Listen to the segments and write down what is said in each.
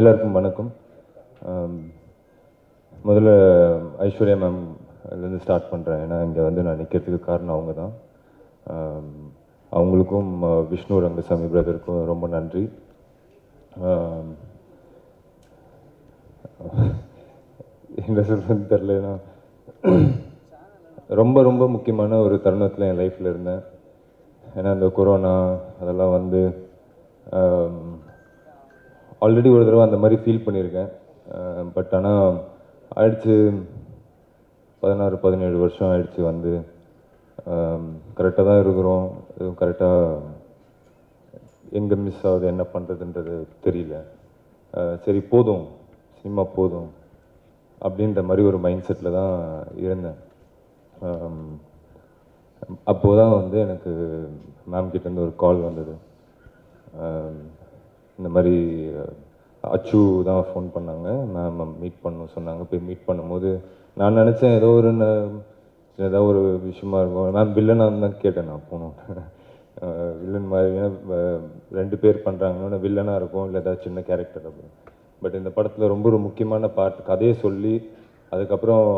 எல்லாருக்கும் வணக்கம். முதல்ல ஐஸ்வர்யா மேம்லேருந்து ஸ்டார்ட் பண்ணுறேன் ஏன்னா இங்கே வந்து நான் நிற்கிறதுக்கு காரணம் அவங்க தான் அவங்களுக்கும் விஷ்ணு ரங்கசாமி பிரதருக்கும் ரொம்ப நன்றி. என்ன சொல்கிறதுன்னு தெரிலனா ரொம்ப ரொம்ப முக்கியமான ஒரு தருணத்தில் என் லைஃப்பில் இருந்தேன். ஏன்னா இந்த கொரோனா அதெல்லாம் வந்து ஆல்ரெடி ஒரு தடவை அந்த மாதிரி ஃபீல் பண்ணியிருக்கேன். பட் ஆனால் ஆயிடுச்சு. பதினாறு பதினேழு வருஷம் ஆயிடுச்சு வந்து. கரெக்டாக தான் இருக்கிறோம். எதுவும் கரெக்டாக எங்கே மிஸ் ஆகுது என்ன பண்ணுறதுன்றது தெரியல. சரி போதும். சினிமா போதும். அப்படின்ற மாதிரி ஒரு மைண்ட் செட்டில் தான் இருந்தேன். அப்போது தான் வந்து எனக்கு மேம் கிட்டேருந்து ஒரு கால் வந்தது. இந்த மாதிரி அச்சு தான் ஃபோன் பண்ணாங்க. மேம் மீட் பண்ணணும் சொன்னாங்க. போய் மீட் பண்ணும்போது நான் நினச்சேன் ஏதோ ஒரு ந- ஒரு விஷயமா இருக்கும். மேம் வில்லனாக தான் கேட்டேன் நான் போகணும் வில்லன் மாதிரி ரெண்டு பேர் பண்ணுறாங்கன்னா வில்லனாக இருக்கும் இல்லை ஏதாவது சின்ன கேரக்டர் இருக்கும். பட் இந்த படத்தில் ரொம்ப ஒரு முக்கியமான பார்ட் கதையை சொல்லி அதுக்கப்புறம்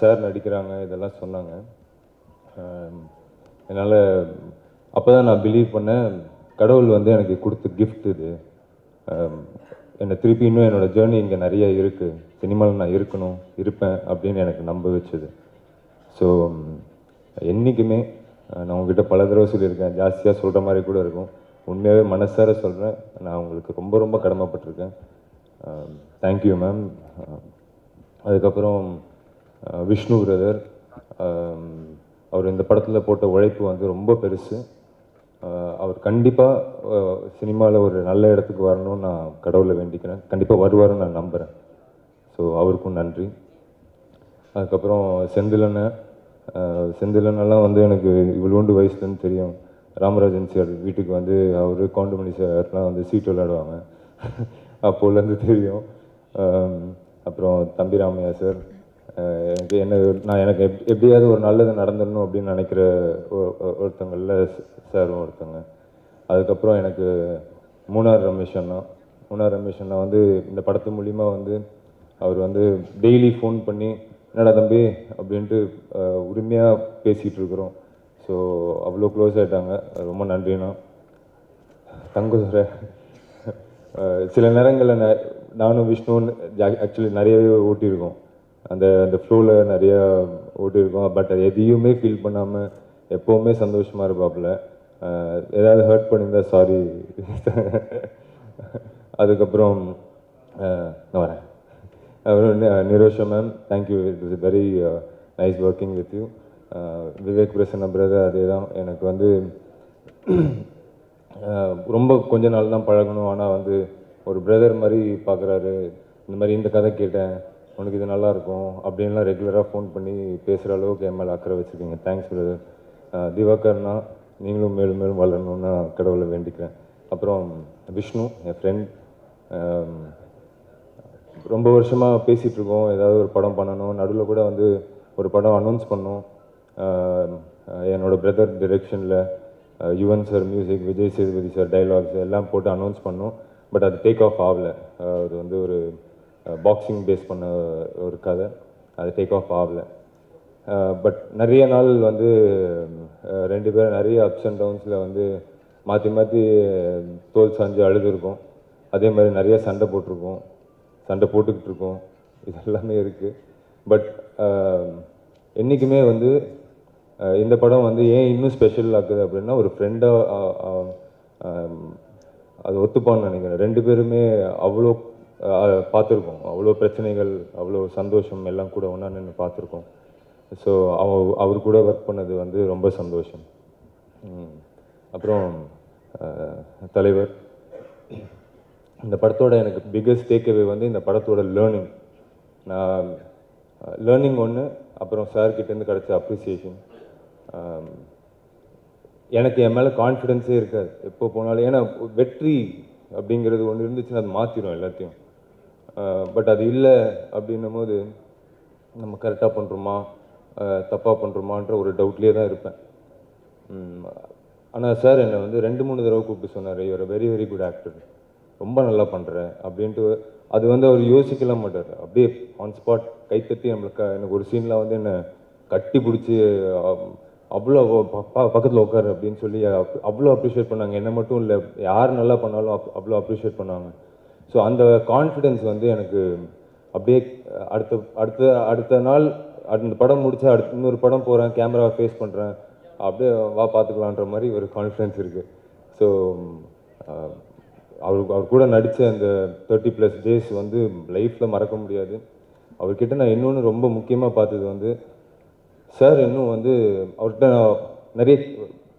சார் நடிக்கிறாங்க இதெல்லாம் சொன்னாங்க. என்னால் அப்போ தான் நான் பிலீவ் பண்ணேன். கடவுள் வந்து எனக்கு கொடுத்த கிஃப்ட் இது. என்னை திருப்பி இன்னும் என்னோடய ஜேர்னி இங்கே நிறைய இருக்குது சினிமாவில் நான் இருக்கணும் இருப்பேன் அப்படின்னு எனக்கு நம்ப வச்சது. ஸோ என்றைக்குமே நான் உங்ககிட்ட பல தடவை சொல்லியிருக்கேன். ஜாஸ்தியாக சொல்கிற மாதிரி கூட இருக்கும். உண்மையாகவே மனசார சொல்கிறேன் நான் உங்களுக்கு ரொம்ப ரொம்ப கடமைப்பட்டிருக்கேன். தேங்க்யூ மேம் அதுக்கப்புறம் விஷ்ணு பிரதர் அவர் இந்த படத்தில் போட்ட உழைப்பு வந்து ரொம்ப பெருசு. அவர் கண்டிப்பாக சினிமாவில் ஒரு நல்ல இடத்துக்கு வரணும்னு நான் கடவுளை வேண்டிக்கிறேன். கண்டிப்பாக வருவார்னு நான் நம்புகிறேன் ஸோ அவருக்கும் நன்றி. அதுக்கப்புறம் செந்திலண்ணன் செந்திலனெல்லாம் வந்து எனக்கு இவ்வளோண்டு வயசுலேருந்து தெரியும். ராமராஜன் சார் வீட்டுக்கு வந்து அவர் கவுண்டமணி சார்லாம் வந்து சீட் விளையாடுவாங்க. அப்போலேருந்து தெரியும். அப்புறம் தம்பி ராமையா சார் எனக்கு என்ன நான் எனக்கு எப் எப்படியாவது ஒரு நல்லது நடந்துடணும் அப்படின்னு நினைக்கிற ஒ- ஒருத்தங்களில் சாரும் ஒருத்தங்க. அதுக்கப்புறம் எனக்கு மூணார் ரமேஷ் அண்ணா. மூணார் ரமேஷ் அண்ணா வந்து இந்த படத்து மூலிமா வந்து அவர் வந்து டெய்லி ஃபோன் பண்ணி என்னடா தம்பி? அப்படின்ட்டு உரிமையாக பேசிகிட்டு இருக்கிறோம். ஸோ அவ்வளோ க்ளோஸ் ஆகிட்டாங்க ரொம்ப நன்றிண்ணா. தங்க சார் சில நேரங்களில் நானும் விஷ்ணுன்னு ஆக்சுவலி நிறையவே ஓட்டியிருக்கோம். அந்த அந்த ஃப்ளோவில் நிறையா ஓட்டியிருக்கோம் பட் அது எதையுமே ஃபீல் பண்ணாமல் எப்போவுமே சந்தோஷமாக இருப்பாப்புல. ஏதாவது ஹர்ட் பண்ணியிருந்தா சாரி அதுக்கப்புறம் நான் வரேன். அப்புறம் Nirosha ma'am thank you it is very nice working with you Vivek Prasanna brother அதே தான் எனக்கு வந்து ரொம்ப கொஞ்ச நாள் தான் பழகணும். ஆனால் வந்து ஒரு பிரதர் மாதிரி பார்க்குறாரு இந்த மாதிரி இந்த கதை கேட்டேன். உனக்கு இது நல்லாயிருக்கும் அப்படின்லாம் ரெகுலராக ஃபோன் பண்ணி பேசுகிற அளவுக்கு என் மேலே அக்கறை வச்சுருக்கீங்க தேங்க்ஸ் பிரதர் திவாகர்னா நீங்களும் மேலும் மேலும் வளரணும்னு நான் கடவுளை வேண்டிக்கிறேன். அப்புறம் விஷ்ணு என் ஃப்ரெண்ட் ரொம்ப வருஷமாக பேசிகிட்ருக்கோம் ஏதாவது ஒரு படம் பண்ணணும். நடுவில் கூட வந்து ஒரு படம் அனௌன்ஸ் பண்ணோம். என்னோடய brother டிரெக்ஷனில் Yuvan sir music Vijay Sethupathi sir dialogues எல்லாம் போட்டு அனௌன்ஸ் பண்ணோம். பட் அது டேக் ஆஃப் ஆகலை. அது வந்து ஒரு பாக்ஸிங் பேஸ் பண்ண ஒரு கதை. அது டேக் ஆஃப் ஆகல. பட் நிறைய நாள் வந்து ரெண்டு பேரும் நிறைய அப்ஸ் அண்ட் டவுன்ஸில் வந்து மாற்றி மாற்றி தோல் சாஞ்சு அழுதுருக்கோம். அதே மாதிரி நிறைய சண்டை போட்டிருக்கோம். சண்டை போட்டுக்கிட்டு இருக்கோம். இது எல்லாமே இருக்குது பட் என்றைக்குமே வந்து இந்த படம் வந்து ஏன் இன்னும் ஸ்பெஷல் ஆக்குது அப்படின்னா ஒரு ஃப்ரெண்டாக அது ஒத்துப்பான்னு நினைக்கிறேன். ரெண்டு பேருமே அவ்வளோ பார்த்துருக்கோம். அவ்வளோ பிரச்சனைகள் அவ்வளோ சந்தோஷம் எல்லாம் கூட ஒன்றா நின்று பார்த்துருக்கோம். ஸோ அவ அவர் கூட ஒர்க் பண்ணது வந்து ரொம்ப சந்தோஷம். அப்புறம் தலைவர். இந்த படத்தோட எனக்கு பிக்கஸ்ட் டேக்அவே வந்து இந்த படத்தோட லேர்னிங் நான் லேர்னிங் ஒன்று அப்புறம் சார் கிட்டேருந்து கிடைச்ச அப்ரிசியேஷன் எனக்கு என் மேலே கான்ஃபிடென்ஸே இருக்காது. எப்போ போனாலும். ஏன்னா வெற்றி அப்படிங்கிறது ஒன்று இருந்துச்சுன்னா அது மாற்றிடும் எல்லாத்தையும். பட் அது இல்லை அப்படின்னும் போது நம்ம கரெக்டாக பண்ணுறோமா தப்பாக பண்ணுறோமான்ற ஒரு டவுட்லேயே தான் இருப்பேன். ஆனால் சார் என்னை வந்து ரெண்டு மூணு தடவை கூப்பிட்டு சொன்னார். இவர் வெரி வெரி குட் ஆக்டர் ரொம்ப நல்லா பண்ணுற அப்படின்ட்டு அது வந்து அவர் யோசிக்கலாம் மாட்டார். அப்படியே ஆன் ஸ்பாட் கைத்தட்டி நம்மளுக்கு எனக்கு ஒரு சீனில் வந்து என்னை கட்டி பிடிச்சி அவ்வளோ பக்கத்தில் உட்காரு அப்படின்னு சொல்லி அவ்வளோ அப்ரிஷியேட் பண்ணாங்க. என்ன மட்டும் இல்லை யார் நல்லா பண்ணாலும் அப்- அவ்வளோ அப்ரிஷியேட் பண்ணாங்க ஸோ அந்த கான்ஃபிடென்ஸ் வந்து எனக்கு அப்படியே அடுத்த அடுத்த அடுத்த நாள் அந்த படம் முடிச்சா அடுத்த இன்னொரு படம் போகிறேன் கேமராவை ஃபேஸ் பண்ணுறேன் அப்படியே வா பார்த்துக்கலான்ற மாதிரி ஒரு கான்ஃபிடென்ஸ் இருக்குது ஸோ அவர் அவர் கூட நடித்த அந்த தேர்ட்டி ப்ளஸ் டேஸ் வந்து லைஃப்பில் மறக்க முடியாது. அவர்கிட்ட நான் இன்னொன்று ரொம்ப முக்கியமாக பார்த்தது வந்து சார் இன்னும் வந்து அவர்கிட்ட நான் நிறைய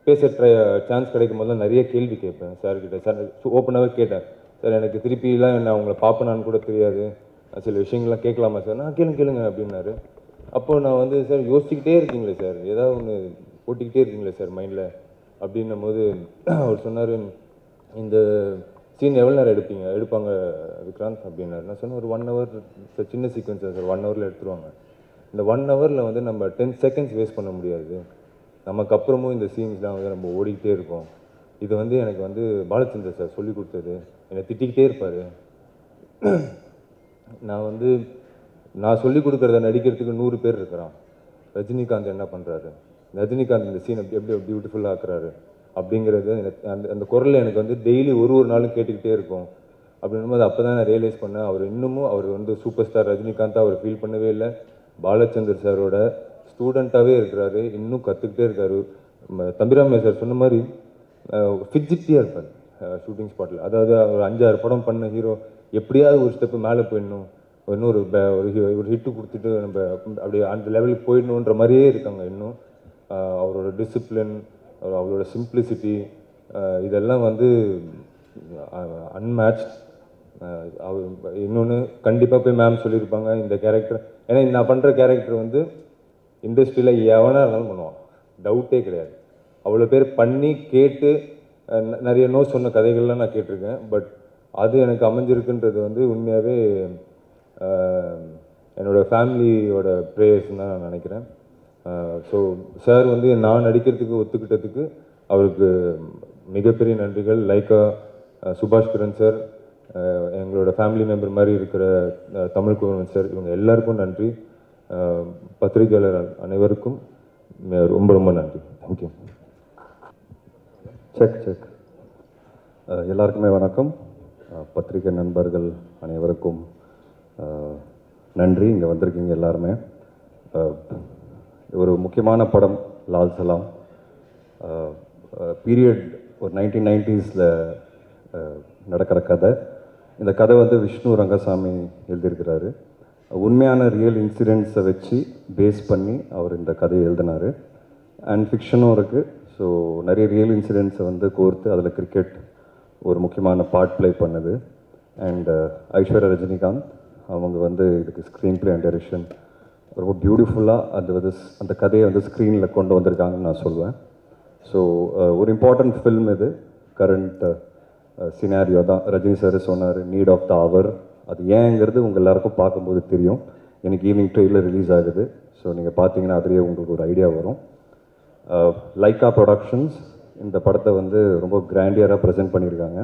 பேச ட்ரை சான்ஸ் கிடைக்கும் போதெல்லாம் நிறைய கேள்வி கேட்பேன் சார் கிட்ட. சார் ஓப்பனாகவே கேட்டேன். சார் எனக்கு திருப்பிலாம் என்ன அவங்கள பார்ப்பேனான்னு கூட தெரியாது. நான் சில விஷயங்கள்லாம் கேட்கலாமா சார்? நான் கேளுங்க கேளுங்க அப்படின்னாரு. அப்போ நான் வந்து சார் யோசிச்சுக்கிட்டே இருக்கீங்களே சார். ஏதாவது ஒன்று போட்டிக்கிட்டே இருக்கீங்களே சார் மைண்டில்? அப்படின்னும் போது அவர் சொன்னார் இந்த சீன் எவ்வளோ நேரம் எடுப்பீங்க? எடுப்பாங்க விக்ராந்த் அப்படின்னாரு. நான் சொன்னேன் ஒரு ஒன் ஹவர் சின்ன சீக்வன்ஸ் சார். ஒன் ஹவரில் எடுத்துருவாங்க. இந்த ஒன் ஹவரில் வந்து நம்ம டென் செகண்ட்ஸ் வேஸ்ட் பண்ண முடியாது. நமக்கு அப்புறமும் இந்த சீன்ஸ்லாம் வந்து நம்ம ஓடிக்கிட்டே இருக்கோம். இது வந்து எனக்கு வந்து பாலச்சந்தர் சார் சொல்லி கொடுத்தது. என்னை திட்டிக்கிட்டே இருப்பார். நான் வந்து நான் சொல்லி கொடுக்குறத நடிக்கிறதுக்கு நூறு பேர் இருக்கிறான். ரஜினிகாந்த் என்ன பண்ணுறாரு ரஜினிகாந்த் இந்த சீன் எப்படி எப்படி பியூட்டிஃபுல்லாக ஆக்குறாரு? அப்படிங்கிறது எனக்கு அந்த அந்த குரலில் எனக்கு வந்து டெய்லி ஒரு ஒரு நாளும் கேட்டுக்கிட்டே இருக்கும். அப்படின்னும்போது அப்போ தான் நான் ரியலைஸ் பண்ணேன் அவர் இன்னமும் அவர் வந்து சூப்பர் ஸ்டார் ரஜினிகாந்த் அவர் ஃபீல் பண்ணவே இல்லை. பாலச்சந்தர் சாரோட ஸ்டூடெண்ட்டாகவே இருக்கிறாரு இன்னும் கற்றுக்கிட்டே இருக்காரு. ம- தம்பிராமையா சார் சொன்ன மாதிரி ஃபிஜிட்டியாக இருப்பார். ஷூட்டிங் ஸ்பாட்டில் அதாவது ஒரு அஞ்சாறு படம் பண்ண ஹீரோ எப்படியாவது ஒரு ஸ்டெப்பு மேலே போயிடணும். இன்னொரு ஒரு ஒரு ஹிட்டு கொடுத்துட்டு நம்ம அப்படியே அந்த லெவலுக்கு போயிடணுன்ற மாதிரியே இருக்காங்க இன்னும். அவரோட டிசிப்ளின் அவரோட சிம்பிளிசிட்டி இதெல்லாம் வந்து அன்மேட்ச் அவர் இன்னொன்று கண்டிப்பாக போய் மேம் சொல்லியிருப்பாங்க இந்த கேரக்டர் ஏன்னா நான் பண்ணுற கேரக்டர் வந்து இண்டஸ்ட்ரியில் எவனாக இருந்தாலும் பண்ணுவான். டவுட்டே கிடையாது. அவ்வளோ பேர் பண்ணி கேட்டு நிறைய நோ சொன்ன கதைகள்லாம் நான் கேட்டிருக்கேன். பட் அது எனக்கு அமைஞ்சிருக்குன்றது வந்து உண்மையாகவே என்னோட ஃபேமிலியோட ப்ரேயர்ஸ் தான் நான் நினைக்கிறேன். ஸோ சார் வந்து நான் நடிக்கிறதுக்கு ஒத்துக்கிட்டதுக்கு அவருக்கு மிகப்பெரிய நன்றிகள். லைக்கா சுபாஷ் கிரண் சார் எங்களோட ஃபேமிலி மெம்பர் மாதிரி இருக்கிற தமிழ் குமரன் சார் இவங்க எல்லாருக்கும் நன்றி. பத்திரிகையாளர் அனைவருக்கும் ரொம்ப ரொம்ப நன்றி. தேங்க்யூ செக் செக் uh, எல்லாருக்குமே வணக்கம். Uh, பத்திரிகை நண்பர்கள் அனைவருக்கும் uh, நன்றி. இங்கே வந்திருக்கீங்க எல்லாருமே. ஒரு முக்கியமான படம் லால் சலாம். பீரியட் ஒரு நைன்டீன் நைன்டிஸில் நடக்கிற கதை. இந்த கதை வந்து விஷ்ணு ரங்கசாமி எழுதியிருக்கிறாரு. உண்மையான ரியல் இன்சிடென்ட்ஸை வச்சு பேஸ் பண்ணி அவர் இந்த கதையை எழுதினார். அண்ட் ஃபிக்ஷனும் இருக்குது ஸோ நிறைய ரியல் இன்சிடென்ட்ஸை வந்து கோர்த்து அதில் கிரிக்கெட் ஒரு முக்கியமான பார்ட் ப்ளே பண்ணுது. அண்ட் ஐஸ்வர்யா ரஜினிகாந்த் அவங்க வந்து இதுக்கு ஸ்க்ரீன் ப்ளே அண்ட் டைரக்ஷன் ரொம்ப பியூட்டிஃபுல்லாக அது வந்து அந்த கதையை வந்து ஸ்க்ரீனில் கொண்டு வந்திருக்காங்கன்னு நான் சொல்லுவேன் ஸோ uh, ஒரு இம்பார்ட்டண்ட் ஃபில்ம் இது. கரண்ட் சினாரியோ uh, uh, தான். ரஜினி சார் சொன்னார் நீட் ஆஃப் த அவர் அது ஏங்கிறது உங்கள் எல்லாருக்கும் பார்க்கும்போது தெரியும். எனக்கு ஈவினிங் ட்ரெயிலில் ரிலீஸ் ஆகுது. ஸோ நீங்கள் பார்த்தீங்கன்னா அதுலேயே உங்களுக்கு ஒரு ஐடியா வரும். Uh, லைக்கா ப்ரொடக்ஷன்ஸ் இந்த படத்தை வந்து ரொம்ப கிராண்டியராக ப்ரெசென்ட் பண்ணியிருக்காங்க.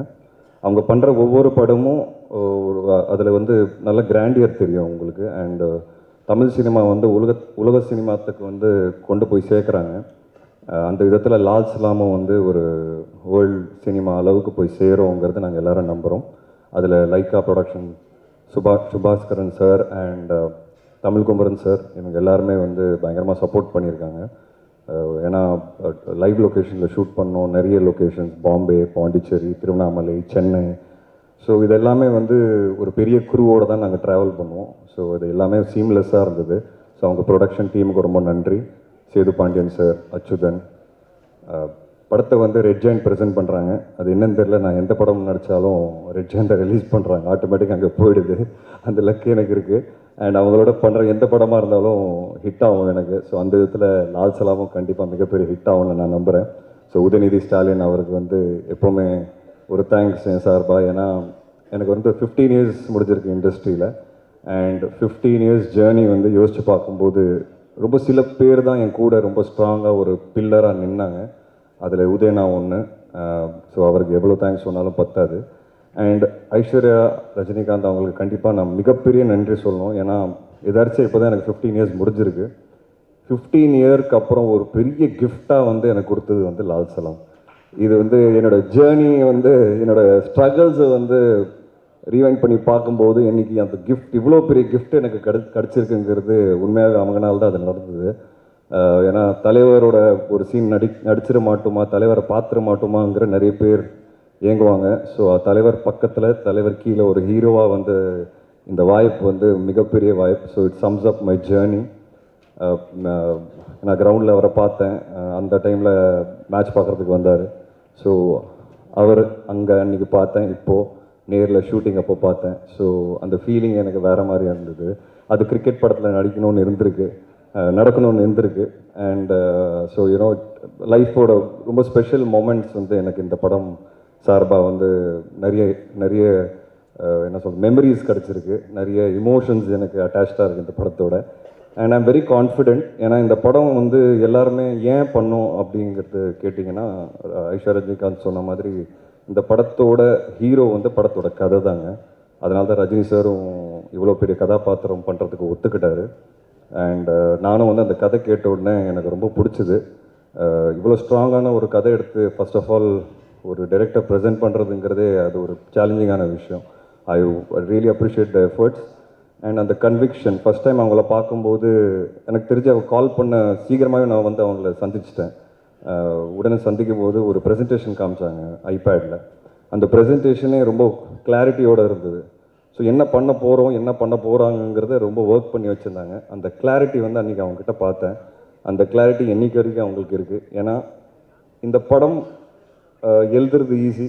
அவங்க பண்ணுற ஒவ்வொரு படமும் ஒரு அதில் வந்து நல்ல கிராண்டியர் தெரியும் உங்களுக்கு அண்டு uh, தமிழ் சினிமா வந்து உலக உலக சினிமாத்துக்கு வந்து கொண்டு போய் சேர்க்குறாங்க. Uh, அந்த விதத்தில் லால் சலாமும் வந்து ஒரு வேர்ல்டு சினிமா அளவுக்கு போய் சேரும்ங்கிறது நாங்கள் எல்லோரும் நம்புகிறோம் அதில் Lyca production Suba Subaskaran sir and Tamil Kumaran sir இவங்க எல்லாருமே வந்து பயங்கரமாக சப்போர்ட் பண்ணியிருக்காங்க. ஏன்னா லைவ் லொக்கேஷனில் ஷூட் பண்ணோம். நிறைய லொக்கேஷன்ஸ் பாம்பே பாண்டிச்சேரி திருவண்ணாமலை சென்னை. ஸோ இது எல்லாமே வந்து ஒரு பெரிய குருவோடு தான் நாங்கள் ட்ராவல் பண்ணுவோம். ஸோ இது எல்லாமே சீம்லெஸ்ஸாக இருந்தது. ஸோ அவங்க ப்ரொடக்ஷன் டீமுக்கு ரொம்ப நன்றி. சேது பாண்டியன் சார் அச்சுதன். படத்தை வந்து ரெட் ஜாயின் ப்ரெசென்ட் பண்ணுறாங்க அது என்னன்னு தெரியல. நான் எந்த படம் நடித்தாலும் ரெட் ஜாயின்ட்டை ரிலீஸ் பண்ணுறாங்க ஆட்டோமேட்டிக் அங்கே போயிடுது. அந்த லக்கு எனக்கு இருக்குது அண்ட் அவங்களோட பண்ணுற எந்த படமாக இருந்தாலும் ஹிட் ஆகும் எனக்கு. ஸோ அந்த விதத்தில் லால் சலாமும் கண்டிப்பாக மிகப்பெரிய ஹிட் ஆகும்னு நான் நம்புகிறேன் ஸோ உதயநிதி ஸ்டாலின் அவருக்கு வந்து எப்போவுமே ஒரு தேங்க்ஸ் என் சார்பா. ஏன்னா எனக்கு வந்து ஃபிஃப்டீன் இயர்ஸ் முடிஞ்சிருக்கு இண்டஸ்ட்ரியில் அண்ட் ஃபிஃப்டீன் இயர்ஸ் ஜேர்னி வந்து யோசித்து பார்க்கும்போது ரொம்ப சில பேர் தான் என் கூட ரொம்ப ஸ்ட்ராங்காக ஒரு பில்லராக நின்னாங்க. அதில் உதயனா ஒன்று ஸோ அவருக்கு எவ்வளோ தேங்க்ஸ் சொன்னாலும் பத்தாது. அண்ட் ஐஸ்வர்யா ரஜினிகாந்த் அவங்களுக்கு கண்டிப்பாக நான் மிகப்பெரிய நன்றி சொல்லணும். ஏன்னா எதாச்சும் இப்போ தான் எனக்கு ஃபிஃப்டீன் இயர்ஸ் முடிஞ்சிருக்கு. ஃபிஃப்டீன் இயர்க்கு அப்புறம் ஒரு பெரிய கிஃப்டாக வந்து எனக்கு கொடுத்தது வந்து லால் சலாம். இது வந்து என்னோட ஜேர்னி வந்து என்னோடய ஸ்ட்ரகிள்ஸை வந்து ரீவைண்ட் பண்ணி பார்க்கும்போது இன்றைக்கி அந்த கிஃப்ட் இவ்வளோ பெரிய கிஃப்ட் எனக்கு கிடை கிடச்சிருக்குங்கிறது உண்மையாக அவங்கனால தான் அது நடந்தது. ஏன்னா தலைவரோட ஒரு சீன் நடி நடிச்சிட மாட்டோமா தலைவரை பார்த்துட மாட்டோமாங்கிற நிறைய பேர் இயங்குவாங்க. ஸோ தலைவர் பக்கத்தில் தலைவர் கீழே ஒரு ஹீரோவாக வந்து இந்த வாய்ப்பு வந்து மிகப்பெரிய வாய்ப்பு. So it sums up my journey நான் கிரவுண்டில் அவரை பார்த்தேன். அந்த டைமில் மேட்ச் பார்க்குறதுக்கு வந்தார். ஸோ அவர் அங்கே அன்றைக்கி பார்த்தேன். இப்போது நேரில் ஷூட்டிங் அப்போ பார்த்தேன். ஸோ அந்த ஃபீலிங் எனக்கு வேறு மாதிரி இருந்தது. அது கிரிக்கெட் படத்தில் நடிக்கணும்னு இருந்திருக்கு. நடக்கணும்னு இருந்திருக்கு. அண்ட் ஸோ யூனோ லைஃபோட ரொம்ப ஸ்பெஷல் மூமெண்ட்ஸ் வந்து எனக்கு இந்த படம் சார்பாக வந்து நிறைய நிறைய என்ன சொல் மெமரிஸ் கிடச்சிருக்கு. நிறைய இமோஷன்ஸ் எனக்கு அட்டாச்சாக இருக்குது இந்த படத்தோட. அண்ட் ஐம் வெரி கான்ஃபிடென்ட் ஏன்னா இந்த படம் வந்து எல்லாருமே ஏன் பண்ணோம் அப்படிங்கிறது கேட்டிங்கன்னா அஹ், ரஜினிகாந்த் சொன்ன மாதிரி இந்த படத்தோட ஹீரோ வந்து படத்தோட கதை தாங்க. அதனால தான் ரஜினி சாரும் இவ்வளோ பெரிய கதாபாத்திரம் பண்ணுறதுக்கு ஒத்துக்கிட்டாரு. அண்ட் நானும் வந்து அந்த கதை கேட்ட உடனே எனக்கு ரொம்ப பிடிச்சிது. இவ்வளோ ஸ்ட்ராங்கான ஒரு கதை எடுத்து ஃபர்ஸ்ட் ஆஃப் ஆல் ஒரு டைரக்டர் ப்ரெசென்ட் பண்ணுறதுங்கிறதே அது ஒரு சேலஞ்சிங்கான விஷயம். I really appreciate the efforts and அந்த கன்விக்ஷன் ஃபஸ்ட் டைம் அவங்கள பார்க்கும்போது எனக்கு தெரிஞ்சு அவங்க கால் பண்ண சீக்கிரமாகவே நான் வந்து அவங்கள சந்திச்சிட்டேன். உடனே சந்திக்கும் போது ஒரு ப்ரெசன்டேஷன் காமிச்சாங்க ஐபேடில் அந்த ப்ரெசன்டேஷனே ரொம்ப கிளாரிட்டியோடு இருந்தது. ஸோ என்ன பண்ண போகிறோம் என்ன பண்ண போகிறாங்கங்கிறத ரொம்ப ஒர்க் பண்ணி வச்சுருந்தாங்க. அந்த கிளாரிட்டி வந்து அன்றைக்கி அவங்கக்கிட்ட பார்த்தேன். அந்த கிளாரிட்டி என்றைக்கு வரைக்கும் அவங்களுக்கு இருக்குது ஏன்னா இந்த படம் எழுதுறது ஈஸி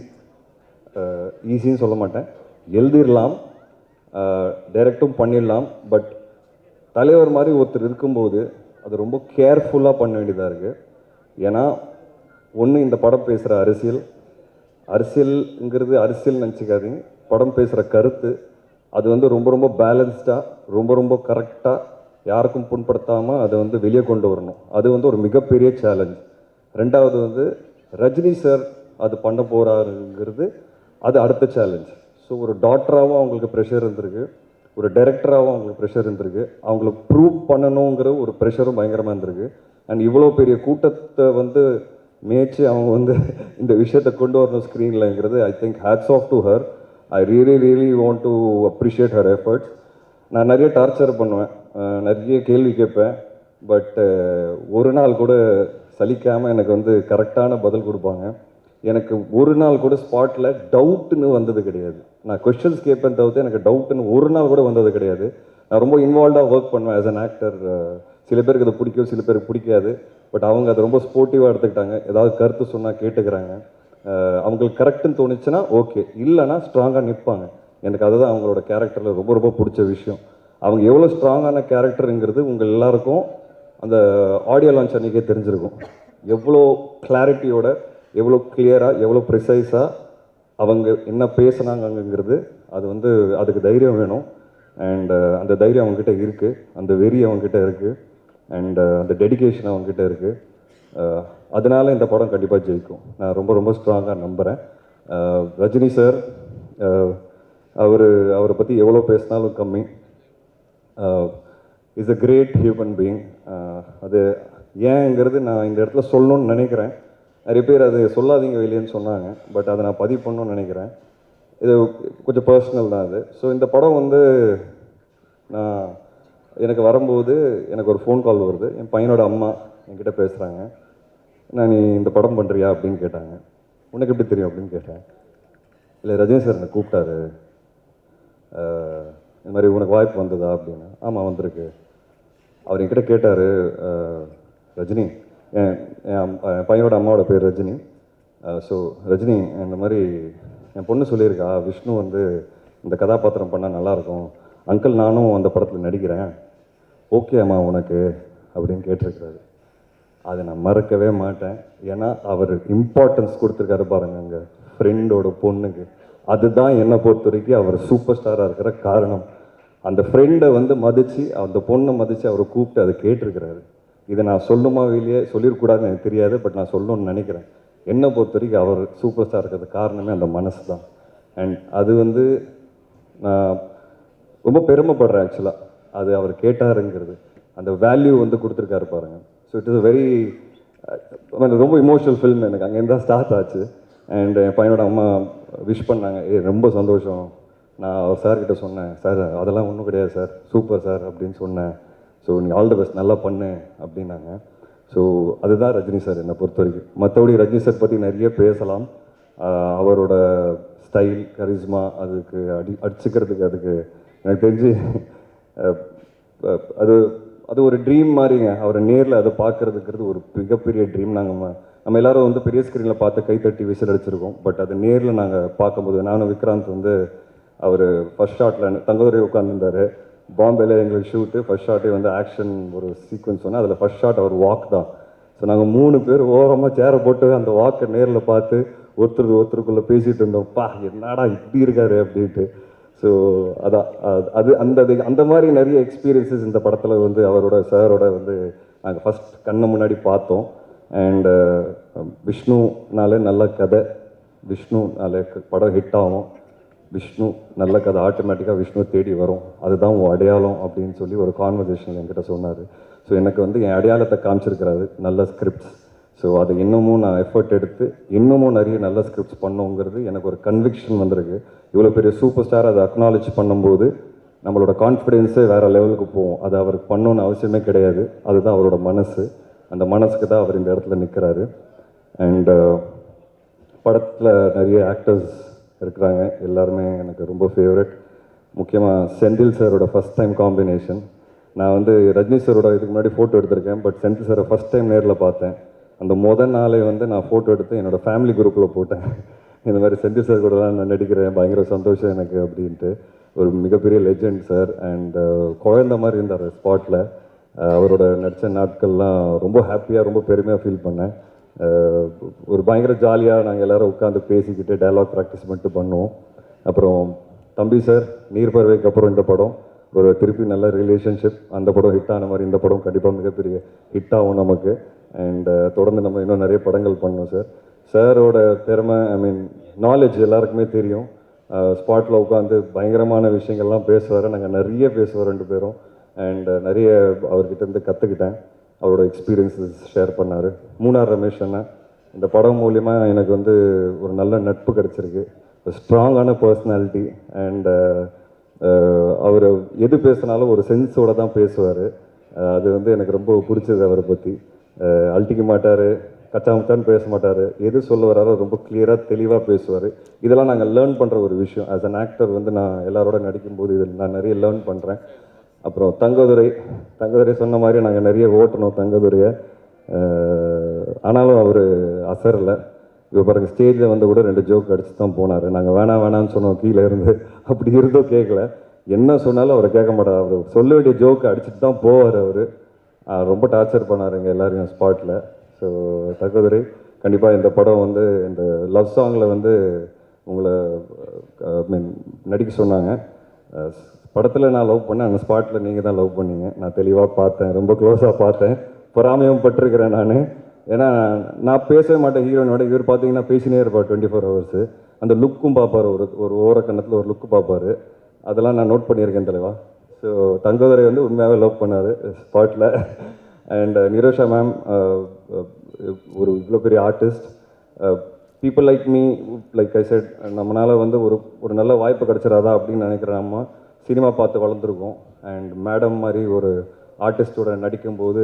ஈஸின்னு சொல்ல மாட்டேன். எழுதிடலாம். டைரக்டும் பண்ணிடலாம். பட் தலைவர் மாதிரி ஒருத்தர் இருக்கும்போது அது ரொம்ப கேர்ஃபுல்லாக பண்ண வேண்டியதாக இருக்குது ஏன்னா ஒன்று இந்த படம் பேசுகிற அரசியல். அரசியல்ங்கிறது அரசியல் நினச்சிக்காதீங்க. படம் பேசுகிற கருத்து. அது வந்து ரொம்ப ரொம்ப பேலன்ஸ்டாக ரொம்ப ரொம்ப கரெக்டாக யாருக்கும் புண்படுத்தாமல் அதை வந்து வெளியே கொண்டு வரணும். அது வந்து ஒரு மிகப்பெரிய சேலஞ்ச் ரெண்டாவது வந்து ரஜினி சார் அது பண்ண போகிறாருங்கிறது அது அடுத்த சேலஞ்ச் ஸோ ஒரு டாக்டராகவும் அவங்களுக்கு ப்ரெஷர் இருந்திருக்கு. ஒரு டைரக்டராகவும் அவங்களுக்கு ப்ரெஷர் இருந்திருக்கு. அவங்களுக்கு ப்ரூவ் பண்ணணுங்கிற ஒரு ப்ரெஷரும் பயங்கரமாக இருந்திருக்கு. அண்ட் இவ்வளோ பெரிய கூட்டத்தை வந்து மேய்ச்சி அவங்க வந்து இந்த விஷயத்தை கொண்டு வரணும் ஸ்க்ரீன்லங்கிறது I think hats off to her I really really want to appreciate her efforts நான் நிறைய டார்ச்சர் பண்ணுவேன். நிறைய கேள்வி கேட்பேன். பட் ஒரு நாள் கூட சலிக்காமல் எனக்கு வந்து கரெக்டான பதில் கொடுப்பாங்க. எனக்கு ஒரு நாள் கூட ஸ்பாட்டில் டவுட்னு வந்தது கிடையாது. நான் கொஷின்ஸ் கேட்பேன் தவிர்த்து எனக்கு டவுட்டுன்னு ஒரு நாள் கூட வந்தது கிடையாது. நான் ரொம்ப இன்வால்வ்டாக ஒர்க் பண்ணுவேன் ஆஸ் அன் ஆக்டர் சில பேருக்கு அது பிடிக்கும் சில பேருக்கு பிடிக்காது. பட் அவங்க அதை ரொம்ப ஸ்போர்ட்டிவாக எடுத்துக்கிட்டாங்க. ஏதாவது கருத்து சொன்னால் கேட்டுக்கிறாங்க. அவங்களுக்கு கரெக்டுன்னு தோணுச்சுன்னா ஓகே இல்லைன்னா ஸ்ட்ராங்காக நிற்பாங்க எனக்கு அதுதான் அவங்களோட கேரக்டரில் ரொம்ப ரொம்ப பிடிச்ச விஷயம். அவங்க எவ்வளோ ஸ்ட்ராங்கான கேரக்டருங்கிறது உங்கள் எல்லாருக்கும் அந்த ஆடியோ லான்ச் அன்றைக்கே தெரிஞ்சிருக்கும். எவ்வளோ கிளாரிட்டியோட எவ்வளோ கிளியராக எவ்வளோ ப்ரிசைஸாக அவங்க என்ன பேசுனாங்கங்கிறது அது வந்து அதுக்கு தைரியம் வேணும். அண்டு uh, அந்த தைரியம் அவங்ககிட்ட இருக்குது அந்த வெறி அவங்ககிட்ட இருக்குது அண்டு uh, அந்த டெடிகேஷன் அவங்ககிட்ட இருக்குது uh, அதனால இந்த படம் கண்டிப்பாக ஜெயிக்கும். நான் ரொம்ப ரொம்ப ஸ்ட்ராங்காக நம்புகிறேன் ரஜினி சார் அவர் அவரை பற்றி எவ்வளோ பேசினாலும் கம்மி. Is a great human being அது ஏங்கிறது நான் இந்த இடத்துல சொல்லணும்னு நினைக்கிறேன். நிறைய பேர் அது சொல்லாதீங்க வெளியேன்னு சொன்னாங்க. பட் அதை நான் பதிவு பண்ணணும்னு நினைக்கிறேன். இது கொஞ்சம் பர்சனல் தான் அது. ஸோ இந்த படம் வந்து நான் எனக்கு வரும்போது எனக்கு ஒரு ஃபோன் கால் வருது. என் பையனோட அம்மா என்கிட்ட பேசுகிறாங்க நான் நீ இந்த படம் பண்ணுறியா அப்படின்னு கேட்டாங்க. உனக்கு எப்படி தெரியும்? அப்படின்னு கேட்டேன். இல்லை ரஜினி சார் என்னை கூப்பிட்டாரு. இந்த மாதிரி உனக்கு வாய்ப்பு வந்ததா? அப்படின்னு. ஆமாம் வந்திருக்கு. அவர் என்கிட்ட கேட்டார். ரஜினி என் என் அம்- என் பையனோட அம்மாவோட பேர் ரஜினி. ஸோ ரஜினி இந்த மாதிரி என் பொண்ணு சொல்லியிருக்கா விஷ்ணு வந்து இந்த கதாபாத்திரம் பண்ணால் நல்லாயிருக்கும். அங்கிள் நானும் அந்த படத்தில் நடிக்கிறேன். ஓகே அம்மா உனக்கு அப்படின்னு கேட்டிருக்கிறாரு. அதை நான் மறக்கவே மாட்டேன். ஏன்னா அவர் இம்பார்ட்டன்ஸ் கொடுத்துருக்காரு பாருங்க அங்கே ஃப்ரெண்டோட பொண்ணுக்கு. அதுதான் என்னை பொறுத்த வரைக்கும் அவர் சூப்பர் ஸ்டாராக இருக்கிற காரணம். அந்த ஃப்ரெண்டை வந்து மதித்து அந்த பொண்ணை மதித்து அவரை கூப்பிட்டு அதை கேட்டிருக்கிறாரு. இதை நான் சொல்லுமா வெளியே சொல்லிடக்கூடாதுன்னு எனக்கு தெரியாது பட் நான் சொல்லணும்னு நினைக்கிறேன். என்னை பொறுத்த வரைக்கும் அவர் சூப்பர் ஸ்டார் இருக்கிறது காரணமே அந்த மனசு தான் அண்ட் அது வந்து நான் ரொம்ப பெருமைப்படுறேன் ஆக்சுவலாக அது அவர் கேட்டாருங்கிறது. அந்த வேல்யூ வந்து கொடுத்துருக்காரு பாருங்க. ஸோ இட் இஸ் வெரி ரொம்ப இமோஷனல் ஃபில்ம் எனக்கு. அங்கேருந்து தான் ஸ்டார்ட் ஆச்சு. அண்ட் என் பையனோட அம்மா விஷ் பண்ணாங்க. ஏ ரொம்ப சந்தோஷம். நான் அவர் சார் சொன்னேன் சார் அதெல்லாம் ஒன்றும் கிடையாது சார் சூப்பர் சார் அப்படின்னு சொன்னேன். ஸோ நீ ஆல் த பெஸ்ட் நல்லா பண்ணு அப்படின்னாங்க. ஸோ அதுதான் ரஜினி சார் என்னை பொறுத்த வரைக்கும் மற்றபடி ரஜினி சார் பற்றி நிறைய பேசலாம். அவரோட ஸ்டைல் கரிஸ்மா அதுக்கு அடி அடிச்சுக்கிறதுக்கு அதுக்கு எனக்கு தெரிஞ்சு அது அது ஒரு ட்ரீம் மாதிரிங்க. அவரை நேரில் அதை பார்க்கறதுங்கிறது ஒரு மிகப்பெரிய ட்ரீம் நாங்கள் நம்ம எல்லாரும் வந்து பெரிய ஸ்க்ரீனில் பார்த்து கைத்தட்டி விசில் அடிச்சிருக்கோம். பட் அது நேரில் நாங்கள் பார்க்கும்போது நானும் விக்ராந்த் வந்து அவர் ஃபர்ஸ்ட் ஷாட்டில் தங்கதுரை உட்காந்துருந்தாரு பாம்பேல எங்களுக்கு ஷூட்டு ஃபர்ஸ்ட் ஷாட்டே வந்து ஆக்ஷன் ஒரு சீக்வன்ஸ் சொன்னால் அதில் ஃபர்ஸ்ட் ஷாட் அவர் வாக் தான். ஸோ நாங்கள் மூணு பேர் ஓரமாக சேரை போட்டு அந்த வாக்கை நேரில் பார்த்து ஒருத்தர் ஒருத்தருக்குள்ளே பேசிகிட்டு இருந்தோம். பா என்னடா இப்படி இருக்காரு அப்படின்ட்டு. ஸோ அதான் அது- அது அந்த அது அந்த மாதிரி நிறைய எக்ஸ்பீரியன்சஸ் இந்த படத்தில் வந்து அவரோட சாரோட வந்து நாங்கள் ஃபஸ்ட் கண்ணை முன்னாடி பார்த்தோம். அண்ட் விஷ்ணுனாலே நல்ல கதை. விஷ்ணுனாலே க- படம் ஹிட் ஆகும். விஷ்ணு நல்ல கதை ஆட்டோமேட்டிக்காக விஷ்ணு தேடி வரும். அதுதான் உன் அடையாளம் அப்படின்னு சொல்லி ஒரு கான்வர்சேஷன் என்கிட்ட சொன்னார். ஸோ எனக்கு வந்து என் அடையாளத்தை காமிச்சிருக்கிறாரு நல்ல ஸ்கிரிப்ட்ஸ் ஸோ அதை இன்னமும் நான் எஃபர்ட் எடுத்து இன்னமும் நிறைய நல்ல ஸ்கிரிப்ட்ஸ் பண்ணுங்கிறது எனக்கு ஒரு கன்விக்ஷன் வந்திருக்கு. இவ்வளோ பெரிய சூப்பர் ஸ்டார் அதை அக்னாலேஜ் பண்ணும்போது நம்மளோட கான்ஃபிடென்ஸே வேறு லெவலுக்கு போகும். அது அவருக்கு பண்ணணும்னு அவசியமே கிடையாது. அதுதான் அவரோட மனசு. அந்த மனசுக்கு தான் அவர் இந்த இடத்துல நிற்கிறாரு அண்டு படத்தில் நிறைய ஆக்டர்ஸ் இருக்கிறாங்க. எல்லாருமே எனக்கு ரொம்ப ஃபேவரட் முக்கியமாக செந்தில் சாரோட ஃபஸ்ட் டைம் காம்பினேஷன் நான் வந்து ரஜினி சாரோட இதுக்கு முன்னாடி ஃபோட்டோ எடுத்திருக்கேன். பட் செந்தில் சாரை ஃபஸ்ட் டைம் நேரில் பார்த்தேன். அந்த முதல் நாளே வந்து நான் ஃபோட்டோ எடுத்து என்னோட ஃபேமிலி குரூப்பில் போட்டேன். இந்த மாதிரி செந்தில் சார் கூடலாம் நான் நடிக்கிறேன். பயங்கர சந்தோஷம் எனக்கு அப்படின்ட்டு. ஒரு மிகப்பெரிய லெஜெண்ட் சார். அண்ட் uh, குழந்த மாதிரி இருந்தார் ஸ்பாட்டில் அவரோட நடித்த நாட்கள்லாம் ரொம்ப ஹாப்பியாக ரொம்ப பெருமையாக ஃபீல் பண்ணேன். ஒரு பயங்கர ஜாலியாக நாங்கள் எல்லோரும் உட்காந்து பேசிக்கிட்டு டயலாக் ப்ராக்டிஸ் பண்ணிட்டு பண்ணுவோம் அப்புறம் தம்பி சார் நீர் பறவைக்கு அப்புறம் இந்த படம் ஒரு திருப்பி நல்ல ரிலேஷன்ஷிப் அந்த படம் ஹிட் ஆன மாதிரி இந்த படம் கண்டிப்பாக மிகப்பெரிய ஹிட் ஆகும் நமக்கு. அண்ட் தொடர்ந்து நம்ம இன்னும் நிறைய படங்கள் பண்ணோம் சார் சாரோட திறமை ஐ மீன் நாலேஜ் எல்லாருக்குமே தெரியும். ஸ்பாட்டில் உட்காந்து பயங்கரமான விஷயங்கள்லாம் பேசுவார். நாங்கள் நிறைய பேசுவோம் ரெண்டு பேரும். அண்ட் நிறைய அவர்கிட்ட இருந்து கற்றுக்கிட்டேன் அவரோட எக்ஸ்பீரியன்ஸஸ் ஷேர் பண்ணார். மூணார் ரமேஷ் அண்ணன் இந்த படம் மூலிமா எனக்கு வந்து ஒரு நல்ல நட்பு கிடச்சிருக்கு. ஸ்ட்ராங்கான பர்சனாலிட்டி அண்ட் அவர் எது பேசினாலும் ஒரு சென்ஸோட தான் பேசுவார். Uh, அது வந்து எனக்கு ரொம்ப பிடிச்சது அவரை பற்றி uh, அழட்டிக்க மாட்டார் கச்சாமுச்சான்னு பேச மாட்டார். எது சொல்ல வராரோ ரொம்ப கிளியராக தெளிவாக பேசுவார். இதெல்லாம் நாங்கள் லேர்ன் பண்ணுற ஒரு விஷயம். ஆஸ் அன் ஆக்டர் வந்து நான் எல்லாரோட நடிக்கும்போது இதில் நான் நிறைய லேர்ன் பண்ணுறேன் அப்புறம் தங்கதுரை தங்கதுரை சொன்ன மாதிரி நாங்கள் நிறைய ஓட்டணும் தங்கதுரையை. ஆனாலும் அவர் அசரலை. இப்போ பாருங்கள் ஸ்டேஜில் வந்து கூட ரெண்டு ஜோக் அடிச்சு தான் போனார். நாங்கள் வேணாம் வேணாம்னு சொன்னோம் கீழே இருந்து. அப்படி இருந்தோம் கேட்கல என்ன சொன்னாலும் அவர் கேட்க மாட்டார். அவர் சொல்ல வேண்டிய ஜோக்கு அடிச்சுட்டு தான் போவார் அவர். ரொம்ப டார்ச்சர் பண்ணார் எங்கள் எல்லாரையும் ஸ்பாட்டில் ஸோ தகவதுரை கண்டிப்பாக இந்த படம் வந்து இந்த லவ் சாங்கில் வந்து உங்களை ஐ மீன் நடிக்க சொன்னாங்க. படத்தில் நான் லவ் பண்ணேன். அந்த ஸ்பாட்டில் நீங்கள் தான் லவ் பண்ணீங்க. நான் தெளிவாக பார்த்தேன். ரொம்ப க்ளோஸாக பார்த்தேன். பொறாமையும் பட்டிருக்கிறேன் நான். ஏன்னா நான் பேசவே மாட்டேன் ஹீரோயினோட இவர் பார்த்தீங்கன்னா பேசினே இருப்பார் டுவெண்ட்டி ஃபோர் ஹவர்ஸு அந்த லுக்கும் பார்ப்பார் ஒரு ஒரு ஓரக்கண்ணத்தில் ஒரு லுக்கு பார்ப்பாரு அதெல்லாம் நான் நோட் பண்ணியிருக்கேன் தலைவா. ஸோ தங்கோதரை வந்து உண்மையாகவே லவ் பண்ணார் ஸ்பாட்டில் and uh, Nirosha ma'am uh, uh, ஒரு இவ்வளோ பெரிய artist people like me like I said நம்மளால் வந்து ஒரு ஒரு நல்ல வாய்ப்பு கிடச்சிடாதா அப்படின்னு நினைக்கிறேன் அம்மா. சினிமா பார்த்து வளர்ந்துருக்கோம். அண்ட் மேடம் மாதிரி ஒரு ஆர்டிஸ்டோட நடிக்கும்போது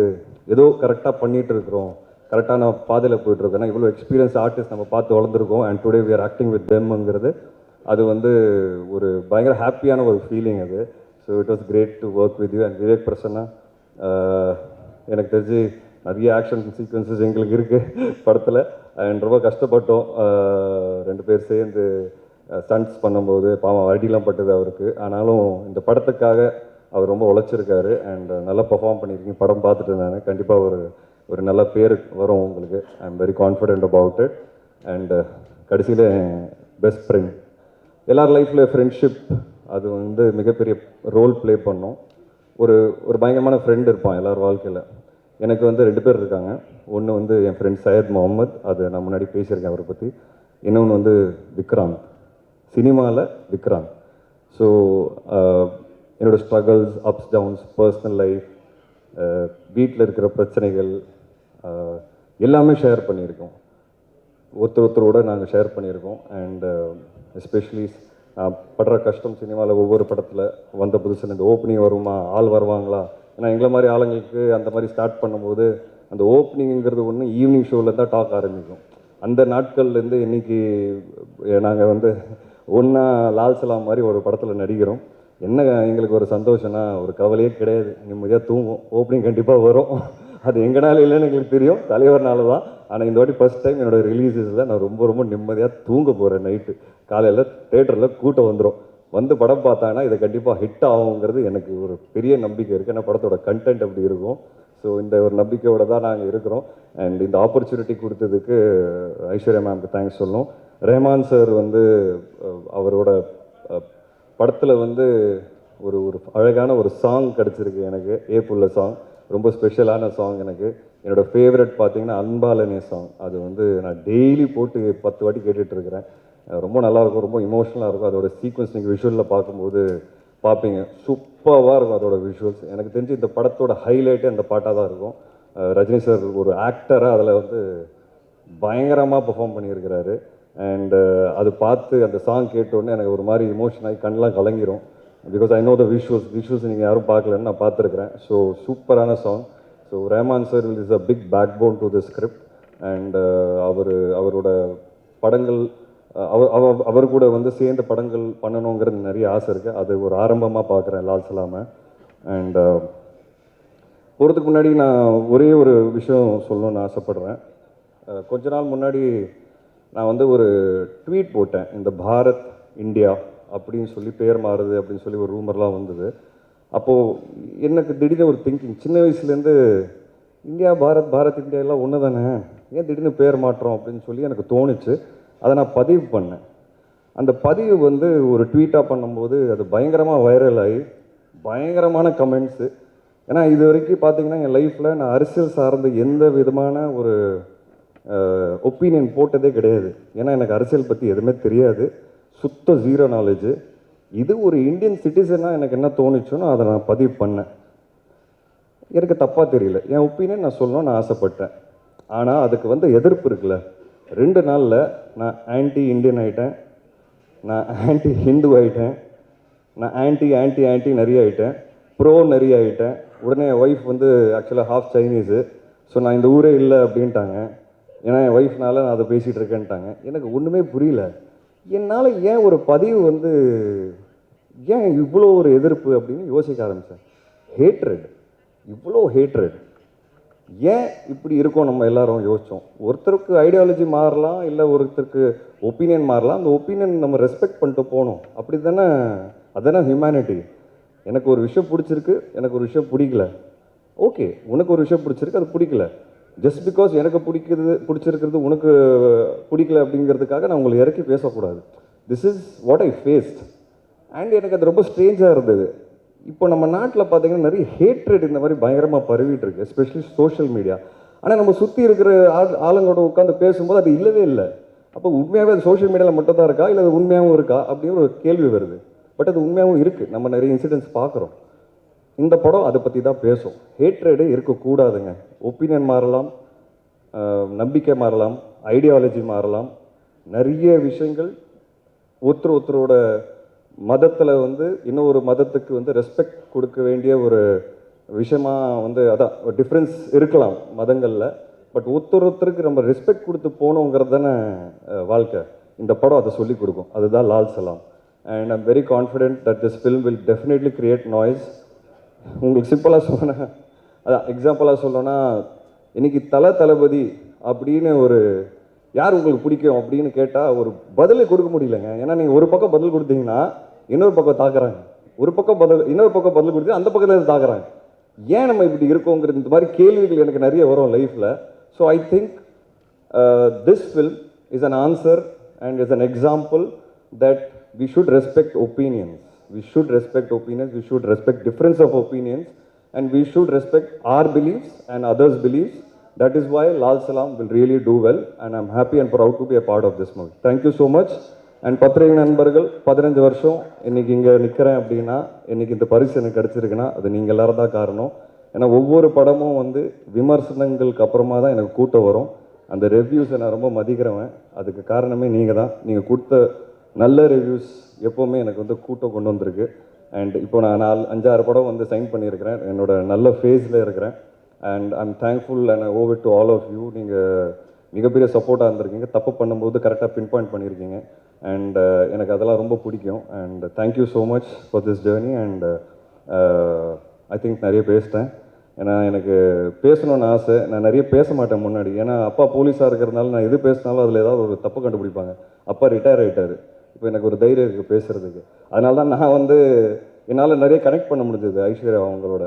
ஏதோ கரெக்டாக பண்ணிகிட்டு இருக்கிறோம். கரெக்டான பாதையில் போயிட்டுருக்கோம் ஏன்னா இவ்வளோ எக்ஸ்பீரியன்ஸ் ஆர்டிஸ்ட் நம்ம பார்த்து வளர்ந்துருக்கோம். And today we are acting with தெம்ங்கிறது அது வந்து ஒரு பயங்கர ஹாப்பியான ஒரு ஃபீலிங் அது. So it was great to work with you and Vivek Prasanna எனக்கு தெரிஞ்சு நிறைய ஆக்ஷன் சீக்வன்சஸ் எங்களுக்கு இருக்குது படத்தில். அண்ட் ரொம்ப கஷ்டப்பட்டோம். Uh, ரெண்டு பேர் சேர்ந்து ஸ்டண்ட்ஸ் பண்ணும்போது பாவம் அடிலாம் பட்டது அவருக்கு. ஆனாலும் இந்த படத்துக்காக அவர் ரொம்ப உழைச்சிருக்காரு. அண்ட் நல்லா பர்ஃபார்ம் பண்ணியிருக்கீங்க. படம் பார்த்துட்டு நான். கண்டிப்பாக ஒரு ஒரு நல்ல பேர் வரும் உங்களுக்கு. I am very confident about it and கடைசியில் பெஸ்ட் ஃப்ரெண்ட் எல்லார் லைஃப்பில் ஃப்ரெண்ட்ஷிப் அது வந்து மிகப்பெரிய ரோல் ப்ளே பண்ணும். ஒரு ஒரு பயங்கரமான ஃப்ரெண்ட் இருப்பான் எல்லார் வாழ்க்கையில். எனக்கு வந்து ரெண்டு பேர் இருக்காங்க. ஒன்று வந்து என் ஃப்ரெண்ட் சையத் முகமது அது நான் முன்னாடி பேசியிருக்கேன் அவரை பற்றி இன்னொன்று வந்து விக்ராந்த். சினிமாவில் விற்கிறாங்க ஸோ uh, என்னோடய struggles ups downs personal life uh, வீட்டில் இருக்கிற பிரச்சனைகள் uh, எல்லாமே ஷேர் பண்ணியிருக்கோம். ஒருத்தர் ஒருத்தரோட நாங்கள் ஷேர் பண்ணியிருக்கோம். அண்ட் எஸ்பெஷலி படுற கஷ்டம் சினிமாவில் ஒவ்வொரு படத்தில் வந்த புதுசில் இந்த ஓப்பனிங் வருமா ஆள் வருவாங்களா? ஏன்னா எங்களை மாதிரி ஆளுங்களுக்கு அந்த மாதிரி ஸ்டார்ட் பண்ணும்போது அந்த ஓப்பனிங்கிறது ஒன்று ஈவினிங் ஷோவில் தான் டாக் ஆரம்பிக்கும். அந்த நாட்கள்லேருந்து இன்னைக்கு நாங்கள் வந்து ஒன்றா லால் சலாம் மாதிரி ஒரு படத்தில் நடிக்கிறோம். என்ன எங்களுக்கு ஒரு சந்தோஷம்னா ஒரு கவலையே கிடையாது. நிம்மதியாக தூங்கும் ஓப்பனிங் கண்டிப்பாக வரும். அது எங்கனால இல்லைன்னு எங்களுக்கு தெரியும். தலைவர்னால தான். ஆனால் இந்த வாட்டி ஃபர்ஸ்ட் டைம் என்னோட ரிலீஸஸில் நான் ரொம்ப ரொம்ப நிம்மதியாக தூங்க போகிறேன் நைட்டு காலையில் தேட்டரில் கூட்டம் வந்துடும் வந்து படம் பார்த்தாங்கன்னா இதை கண்டிப்பாக ஹிட் ஆகுங்கிறது எனக்கு ஒரு பெரிய நம்பிக்கை இருக்குது ஏன்னா படத்தோட கண்டென்ட் அப்படி இருக்கும். ஸோ இந்த ஒரு நம்பிக்கையோடு தான் நாங்கள் இருக்கிறோம். அண்ட் இந்த ஆப்பர்ச்சுனிட்டி கொடுத்ததுக்கு ஐஸ்வர்யா மேம்க்கு தேங்க்ஸ் சொல்லணும். ரேமான் சார் வந்து அவரோட படத்தில் வந்து ஒரு ஒரு அழகான ஒரு சாங் கிடச்சிருக்கு எனக்கு. ஏ புள்ள சாங் ரொம்ப ஸ்பெஷலான சாங் எனக்கு. என்னோட ஃபேவரட் பார்த்தீங்கன்னா அன்பாலனே சாங் அது வந்து நான் டெய்லி போட்டு பத்து வாட்டி கேட்டுகிட்டு இருக்கிறேன் ரொம்ப நல்லாயிருக்கும். ரொம்ப இமோஷனலாக இருக்கும். அதோட சீக்வன்ஸ் நீங்கள் விஷுவலில் பார்க்கும்போது பார்ப்பீங்க. சூப்பராக இருக்கும் அதோட விஷுவல்ஸ் எனக்கு தெரிஞ்சு இந்த படத்தோட ஹைலைட்டே அந்த பாட்டாக தான் இருக்கும். ரஜினி சார் ஒரு ஆக்டராக அதில் வந்து பயங்கரமாக பெர்ஃபார்ம் பண்ணியிருக்கிறாரு. அண்ட் uh, அது பார்த்து அந்த சாங் கேட்டோடனே எனக்கு ஒரு மாதிரி இமோஷன் ஆகி கண்ணெலாம் கலங்கிரும். Because I know the visuals visuals நீங்கள் யாரும் பார்க்கலன்னு நான் பார்த்துருக்குறேன். ஸோ சூப்பரான song so Rahman sir is a big backbone to the script and அவர் அவரோட படங்கள் அவர் அவர் அவர் கூட வந்து சேர்ந்த படங்கள் பண்ணணுங்கிறது நிறைய ஆசை இருக்குது அது ஒரு ஆரம்பமாக பார்க்குறேன் லால் சலாமை. அண்ட் uh, போகிறதுக்கு முன்னாடி நான் ஒரே ஒரு விஷயம் சொல்லணும்னு ஆசைப்பட்றேன். கொஞ்ச நாள் முன்னாடி நான் வந்து ஒரு ட்வீட் போட்டேன் இந்த பாரத் இந்தியா அப்படின்னு சொல்லி பேர் மாறுது அப்படின்னு சொல்லி ஒரு ரூமர்லாம் வந்தது. அப்போது எனக்கு திடீர்னு ஒரு திங்கிங் சின்ன வயசுலேருந்து இந்தியா பாரத் பாரத் இந்தியா எல்லாம் ஒன்று தானே? ஏன் திடீர்னு பேர் மாற்றோம் அப்படின்னு சொல்லி எனக்கு தோணுச்சு. அதை நான் பதிவு பண்ணேன். அந்த பதிவு வந்து ஒரு ட்வீட்டாக பண்ணும்போது அது பயங்கரமாக வைரல் ஆகி பயங்கரமான கமெண்ட்ஸு ஏன்னா இது வரைக்கும் பார்த்தீங்கன்னா என் லைஃப்பில் நான் அரசியல் சார்ந்த எந்த விதமான ஒரு ஒப்பீனியன் போட்டதே கிடையாது. ஏன்னா எனக்கு அரசியல் பற்றி எதுவுமே தெரியாது. சுத்த ஜீரோ நாலேஜு இது ஒரு இந்தியன் சிட்டிசனாக எனக்கு என்ன தோணுச்சோனோ அதை நான் பதிவு பண்ணேன். எனக்கு தப்பாக தெரியல. என் ஒப்பீனியன் நான் சொல்லணும்னு நான் ஆசைப்பட்டேன். ஆனால் அதுக்கு வந்து எதிர்ப்பு இருக்குல்ல. ரெண்டு நாளில் நான் ஆன்டி இந்தியன் ஆகிட்டேன் நான் ஆன்டி ஹிந்து ஆகிட்டேன் நான் ஆன்டி ஆன்டி ஆன்டி நிறைய ஆகிட்டேன் ப்ரோ நிறைய ஆகிட்டேன் உடனே ஒய்ஃப் வந்து ஆக்சுவலாக ஹாஃப் சைனீஸு ஸோ நான் இந்த ஊரே இல்லை அப்படின்ட்டாங்க. ஏன்னா என் ஒய்ஃப்னால நான் அதை பேசிகிட்டு இருக்கேன்ட்டாங்க. எனக்கு ஒன்றுமே புரியல. என்னால் ஏன் ஒரு பதிவு வந்து ஏன் இவ்வளோ ஒரு எதிர்ப்பு அப்படின்னு யோசிக்க ஆரம்பித்தேன் ஹேட்ரட் இவ்வளோ ஹேட்ரட் ஏன் இப்படி இருக்கோம் நம்ம எல்லாரும் யோசித்தோம் ஒருத்தருக்கு ஐடியாலஜி மாறலாம் இல்லை ஒருத்தருக்கு ஒப்பீனியன் மாறலாம். அந்த ஒப்பீனியன் நம்ம ரெஸ்பெக்ட் பண்ணிட்டு போகணும் அப்படி தானே அதுதானே ஹியூமனிட்டி எனக்கு ஒரு விஷயம் பிடிச்சிருக்கு. எனக்கு ஒரு விஷயம் பிடிக்கல. ஓகே உனக்கு ஒரு விஷயம் பிடிச்சிருக்கு. அது பிடிக்கல. ஜஸ்ட் பிகாஸ் எனக்கு பிடிக்கிறது பிடிச்சிருக்கிறது உனக்கு பிடிக்கல அப்படிங்கிறதுக்காக நான் உங்களை இறக்கி பேசக்கூடாது. This is what I faced and எனக்கு அது ரொம்ப ஸ்ட்ரேஞ்சாக இருந்தது. இப்போ நம்ம நாட்டில் பார்த்தீங்கன்னா நிறைய ஹேட்ரேட் இந்த மாதிரி பயங்கரமாக பரவிட்டு இருக்கு எஸ்பெஷலி சோஷியல் மீடியா ஆனால் நம்ம சுற்றி இருக்கிற ஆள் ஆளுங்களோட உட்காந்து பேசும்போது அது இல்லவே இல்லை. அப்போ உண்மையாகவே அது சோஷியல் மீடியாவில் மட்டும் தான் இருக்கா? இல்லை அது உண்மையாகவும் இருக்கா? அப்படிங்கிற ஒரு கேள்வி வருது. பட் அது உண்மையாகவும் இருக்குது நம்ம நிறைய இன்சிடென்ட்ஸ் பார்க்குறோம் இந்த படம் அதை பற்றி தான் பேசும். ஹேட்ரேடு இருக்கக்கூடாதுங்க. ஒப்பீனியன் மாறலாம் நம்பிக்கை மாறலாம் ஐடியாலஜி மாறலாம். நிறைய விஷயங்கள் ஒருத்தர் ஒருத்தரோட மதத்தில் வந்து இன்னொரு மதத்துக்கு வந்து ரெஸ்பெக்ட் கொடுக்க வேண்டிய ஒரு விஷயமா வந்து அதான் டிஃப்ரென்ஸ் இருக்கலாம் மதங்களில். பட் ஒருத்தர் ஒருத்தருக்கு நம்ம ரெஸ்பெக்ட் கொடுத்து போகணுங்கிறது தானே வாழ்க்கை. இந்த படம் அதை சொல்லிக் கொடுக்கும். அதுதான் Lal Salaam. And I'm very confident that this film will definitely create noise உங்களுக்கு சிம்பிளாக சொல்லணும் அதான் எக்ஸாம்பிளாக சொல்லணும்னா இன்றைக்கி தல தளபதி அப்படின்னு ஒரு யார் உங்களுக்கு பிடிக்கும் அப்படின்னு கேட்டால் ஒரு பதிலை கொடுக்க முடியலங்க. ஏன்னா நீங்கள் ஒரு பக்கம் பதில் கொடுத்தீங்கன்னா இன்னொரு பக்கம் தாக்குறாங்க. ஒரு பக்கம் பதில் இன்னொரு பக்கம் பதில் கொடுத்து அந்த பக்கத்தில் இருந்து தாக்குறாங்க. ஏன் நம்ம இப்படி இருக்கோங்கிறது இந்த மாதிரி கேள்விகள் எனக்கு நிறைய வரும் லைஃப்பில் so I think this film is an answer and is an example that we should respect opinions We should respect opinions. We should respect difference of opinions, and we should respect our beliefs and others' beliefs. That is why Lal Salam will really do well, and I'm happy and proud to be a part of this movie. Thank you so much. And பத்திரிகை நண்பர்கள் பதினஞ்சு வருஷம் இன்னைக்கு இங்கே நிற்கிறேன் அப்படின்னா இன்னைக்கு இந்த பரிசு எனக்கு கிடச்சிருக்குன்னா அது நீங்கள் எல்லாரும் தான் காரணம் ஏன்னா ஒவ்வொரு படமும் வந்து விமர்சனங்களுக்கு அப்புறமா தான் எனக்கு கூட்டம் வரும் அந்த ரிவ்யூஸை நான் ரொம்ப மதிக்கிறவன் அதுக்கு காரணமே நீங்கள் தான் நீங்கள் கொடுத்த நல்ல ரிவ்யூஸ் எப்போவுமே எனக்கு வந்து கூட்டம் கொண்டு வந்திருக்கு. அண்ட் இப்போ நான் நாலு அஞ்சாறு படம் வந்து சைன் பண்ணியிருக்கிறேன். என்னோட நல்ல ஃபேஸில் இருக்கிறேன். And I'm thankful and over to all of you நீங்கள் மிகப்பெரிய சப்போர்ட்டாக இருந்திருக்கீங்க. தப்பு பண்ணும்போது கரெக்டாக பின் பாயிண்ட் பண்ணியிருக்கீங்க. அண்ட் uh, எனக்கு அதெல்லாம் ரொம்ப பிடிக்கும். And thank you so much for this journey and I think நிறைய பேசிட்டேன். ஏன்னா எனக்கு பேசணும்னு ஆசை. நான் நிறைய பேச மாட்டேன் முன்னாடி. ஏன்னா அப்பா போலீஸாக இருக்கிறதுனால நான் எது பேசினாலும் அதில் ஏதாவது ஒரு தப்பு கண்டுபிடிப்பாங்க. அப்பா ரிட்டையர் ஆகிட்டார் இப்போ எனக்கு ஒரு தைரியம் இருக்குது பேசுகிறதுக்கு அதனால தான் நான் வந்து என்னால் நிறைய கனெக்ட் பண்ண முடிஞ்சது ஐஸ்வர்யா அவங்களோட.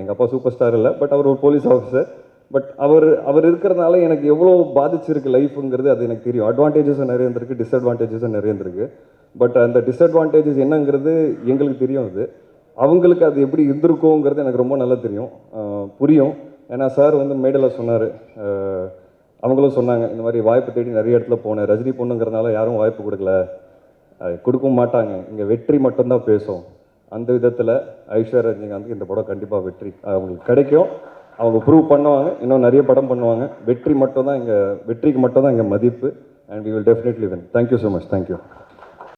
எங்கள் அப்பா சூப்பர் ஸ்டார் இல்லை பட் அவர் ஒரு போலீஸ் ஆஃபீஸர் பட் அவர் அவர் இருக்கிறதுனால எனக்கு எவ்வளோ பாதிச்சிருக்கு லைஃப்புங்கிறது அது எனக்கு தெரியும். அட்வான்டேஜஸும் நிறைய இருந்திருக்கு டிஸ்அட்வான்டேஜஸும் நிறைய இருந்திருக்கு. பட் அந்த டிஸ்அட்வான்டேஜஸ் என்னங்கிறது எங்களுக்கு தெரியும் அது. அவங்களுக்கு அது எப்படி இருந்திருக்குங்கிறது எனக்கு ரொம்ப நல்லா தெரியும். புரியும். ஏன்னா சார் வந்து மேடையில் சொன்னார். அவங்களும் சொன்னாங்க இந்த மாதிரி வாய்ப்பு தேடி நிறைய இடத்துல போனேன். ரஜினி பொண்ணுங்கிறதுனால யாரும் வாய்ப்பு கொடுக்கல. கொடுக்கவும் மாட்டாங்க. இங்கே வெற்றி மட்டும்தான் பேசும். அந்த விதத்தில் ஐஸ்வர்யா ரஜினிகாந்த் இந்த படம் கண்டிப்பாக வெற்றி அவங்களுக்கு கிடைக்கும். அவங்க ப்ரூவ் பண்ணுவாங்க. இன்னும் நிறைய படம் பண்ணுவாங்க. வெற்றி மட்டும் தான் இங்கே வெற்றிக்கு மட்டும் தான் இங்கே மதிப்பு. And we will definitely win thank you so much thank you